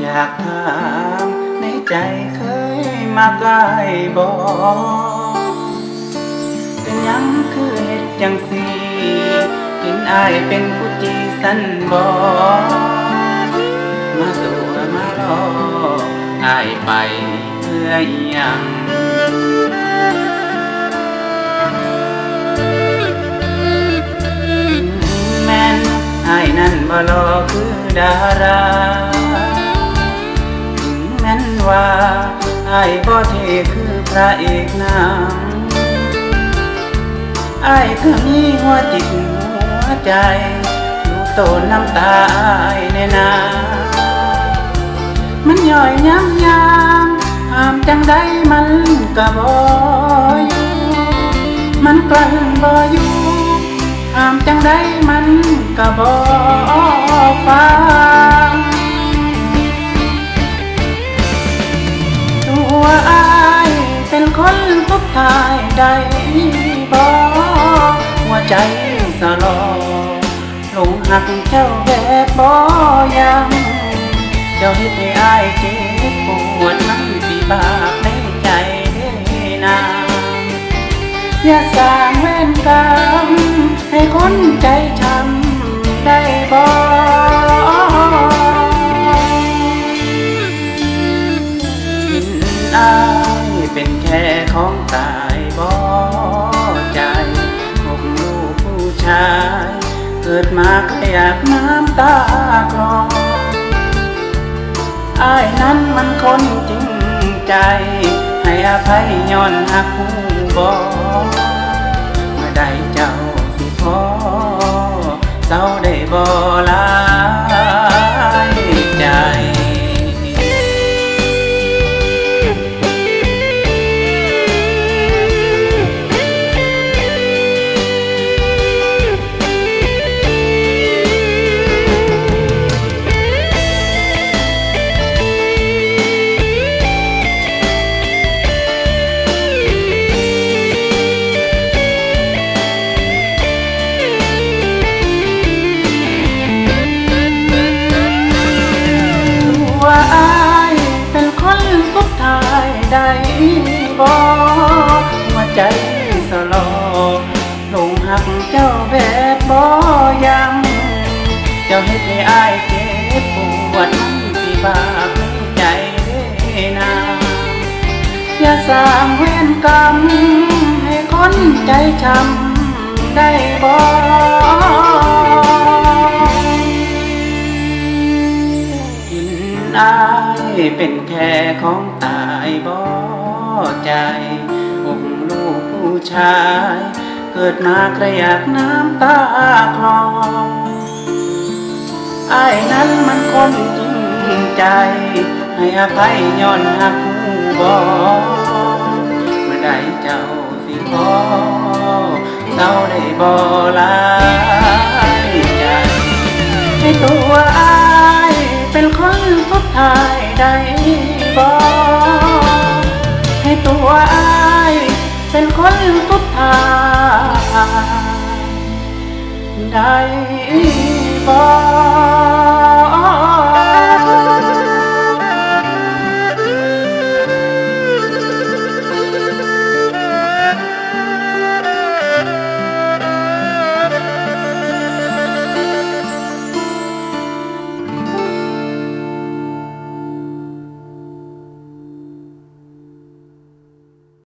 อยากถามในใจเคยมาใกล้บอกเป็นยังคือเหตุจังสีเห็นอายเป็นผู้จีสันบอกมาตัวมาลออายไปเพื่อยัง อ้ายนั่อคือดาราถึงแม้นว่าไอ้บ่เทคือพระเอกนังไอ้ก็มีหัวจิตหัวใจอยู่โตนน้ำตาไอ้ในนามันย่อยย้ำยามหามจังใดมันก็บ่อยู่มันกลั้นบ่อยู่ ห้ามจังได้มันก็บ่ฟังตัวอายเป็นคนทุกทายได้บ่หัวใจสลอหลงหักเจ้าแบบบ่ยังเจ้าเฮ็ดให้อายเจ็บปวดมันปีบากในใจเด้นาอย่าสร้างเวรกรรม อายเป็นแค่ของตายบ่ใจผมลูกผู้ชาย เกิดมาก็อยากน้ำตาคลออายนั้นมันคนจริงใจ ให้อภัยย้อนหักผู้บ่เมื่อใดเจ้าสิพอเจ้าได้บ่ลา จ้าเฮ็ดให้อายเจ็บปวดมันที่บาปใจเด้นาอย่าสร้างเวรกรรมให้คนใจช้ำได้บ่กินอายเป็นแค่ของตายบ่ใจองลูกผู้ชาย เกิดมาใครอยากน้ำตาคลอ อายนั้นมันคนจริงใจ ให้อภัยย้อนหักผู้บ่เมื่อใดเจ้าสิพอเจ้าได้บ่ลายใจให้ตัวอายเป็นคนสุดทายได้บ่ให้ตัวอายเป็นคนสุดทายได้ บ่